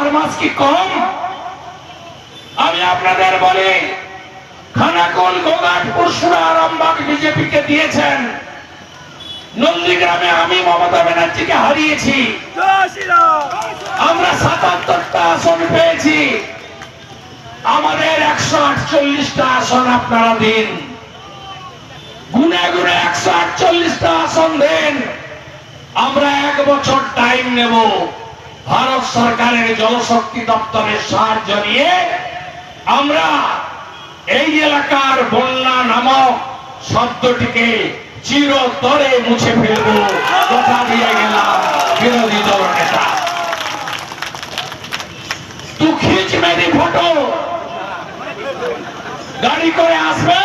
আর মাস কি কম? আমি আপনাদের বলি খানাকুল গোঘাট পরশুরা আরামবাগ বিজেপিকে দিয়েছেন। নন্দীগ্রামে আমি মমতা ব্যানার্জিকে হারিয়েছি। আমরা সাতাত্তরটা আসন পেয়েছি। আমাদের একশো আটচল্লিশটা আসন আপনারা দিন। গুনে গুনে একশো আটচল্লিশটা আসন দেন। আমরা এক বছর টাইম নেব। ভারত সরকারের জলশক্তি দপ্তরের সাহায্য নিয়ে আমরা এই এলাকার বন্যা নামক শব্দটিকে চিরতরে মুছে ফেলব। কথা দিয়ে গেলাম বিরোধী দল নেতা। তু খিচ মেরি ফটো। গাড়ি করে আসবে,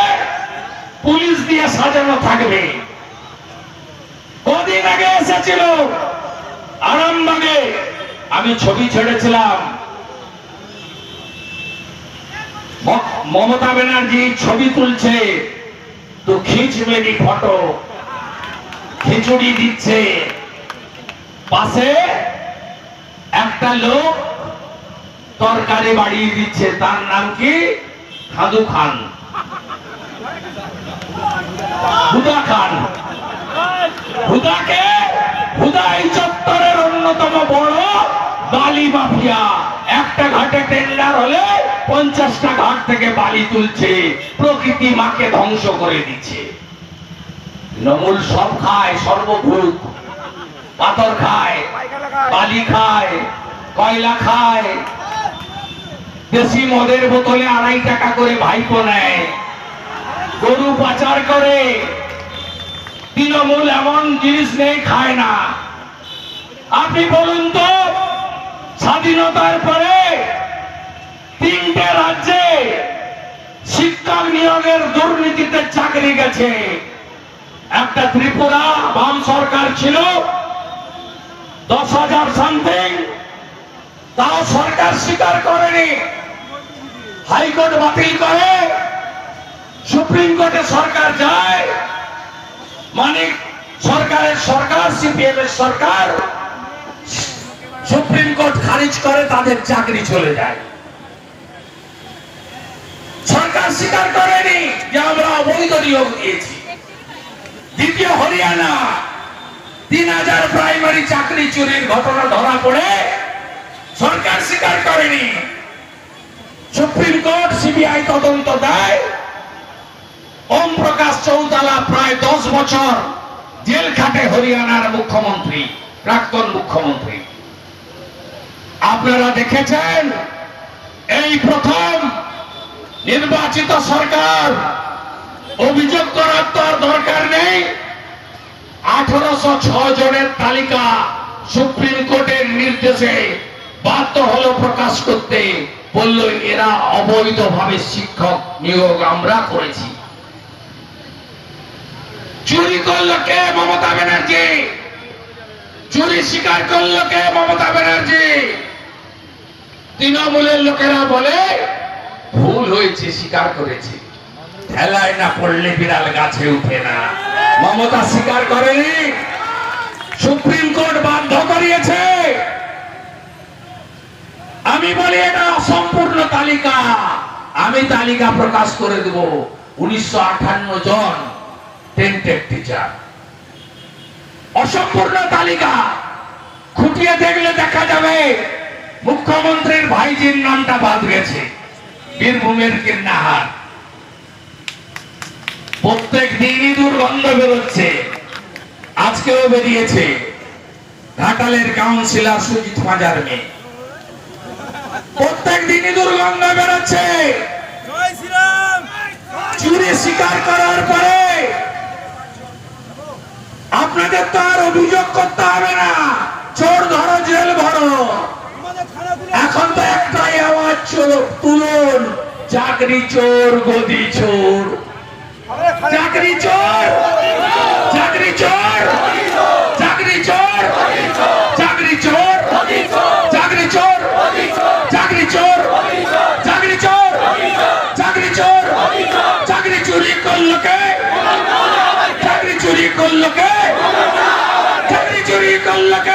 পুলিশ দিয়ে সাজানো থাকবে। কদিন আগে এসেছিল আরামবাগে আমি ছবি ছেড়েছিলাম। মমতা ব্যানার্জি ছবি তুলছে। তো খিচ মেরি ফটো। খিচুড়ি দিচ্ছে। পাশে একটা লোক তরকারি বাড়িয়ে দিচ্ছে। তার নাম কি? খাদু খান। হুদা খান। হুদাকে বালি মাফিয়া। একটা ঘাটে টেন্ডার হলে পঞ্চাশটা ঘাট থেকে বালি তুলছে, প্রকৃতি মাকে ধ্বংস করে দিচ্ছে। সব খায়, সর্বভূত। পাথর খায়, বালি খায়, কয়লা খায়। দেশি মদের বোতলে আড়াই টাকা করে ভাইপো নেয়। গরু পাচার করে। তৃণমূল এমন জিনিস নেই, খায় না। আপনি বলুন তো স্বাধীনতার পরে তিনটে রাজ্যে শিক্ষক নিয়োগের দুর্নীতিতে চাকরি গেছে। একটা ত্রিপুরা, বাম সরকার ছিল। দশ হাজার সামথিং তাও সরকার স্বীকার করেনি। হাইকোর্ট বাতিল করে সুপ্রিম কোর্টে সরকার যায়। মানে সরকারের সরকার সিপিএম এর সরকার সুপ্রিম কোর্ট খারিজ করে, তাদের চাকরি চলে যায়। সরকার স্বীকার করেনি যে আমরা অবৈধ নিয়োগ দিয়েছি। দ্বিতীয় হরিয়ানা, তিন হাজার প্রাইমারি চাকরি চুরির ঘটনা ধরা পড়ে, সরকার স্বীকার করেনি। সুপ্রিম কোর্ট সিবিআই তদন্ত দেয়। ওম প্রকাশ চৌতালা প্রায় দশ বছর জেল খাটে হরিয়ানার মুখ্যমন্ত্রী, প্রাক্তন মুখ্যমন্ত্রী। আপনারা দেখেছেন? এই প্রথম নির্বাচিত সরকার অভিযোগ করার তো দরকার নেই। আঠারোশো জনের তালিকা সুপ্রিম কোর্টের নির্দেশে বাধ্য হলো প্রকাশ করতে বলল, এরা অবৈধভাবে শিক্ষক নিয়োগ আমরা করেছি। চুরি করল কে মমতা ব্যানার্জি? চুরি স্বীকার করল কে মমতা ব্যানার্জি? তৃণমূলের লোকেরা বলে, ভুল হয়েছে, স্বীকার করেছে। ঠেলায় না পড়লে বিড়াল গাছে উঠে না। মমতা স্বীকার করেনি। সুপ্রিম কোর্ট বাধ্য করিয়েছে। আমি বলি, এটা অসম্পূর্ণ তালিকা। আমি তালিকা প্রকাশ করে দেব। উনিশশো জন টেন্টেড টিচার অসম্পূর্ণ তালিকা। খুঁটিয়ে দেখলে দেখা যাবে মুখ্যমন্ত্রীর ভাইজির নামটা বাদ গেছে। বীরভূমের কিন্নাহার। প্রত্যেক দিনই দুর্গন্ধ বেরোচ্ছে। আজকেও বেরিয়েছে। ঘাটালের কাউন্সিলর সুজিত মাজার মেয়ে। প্রত্যেক দিনই দুর্গন্ধ বেরোচ্ছে। চুরি স্বীকার করার পরে আপনাদের তো আর অভিযোগ করতে হবে না। চোর ধরো জেল ভরো আমাদের খানাগুলো এখন তো একটাই আওয়াজ তুলুন। চাকরি চোর, গদি চোর। চাকরি চোর চাকরি চোর চাকরি চোর চাকরি চোর চাকরি চোর চাকরি চোর চাকরি চোর চাকরি চোর, চাকরি চুরি করল চাকরি চুরি করল কে? চাকরি চুরি করল কে?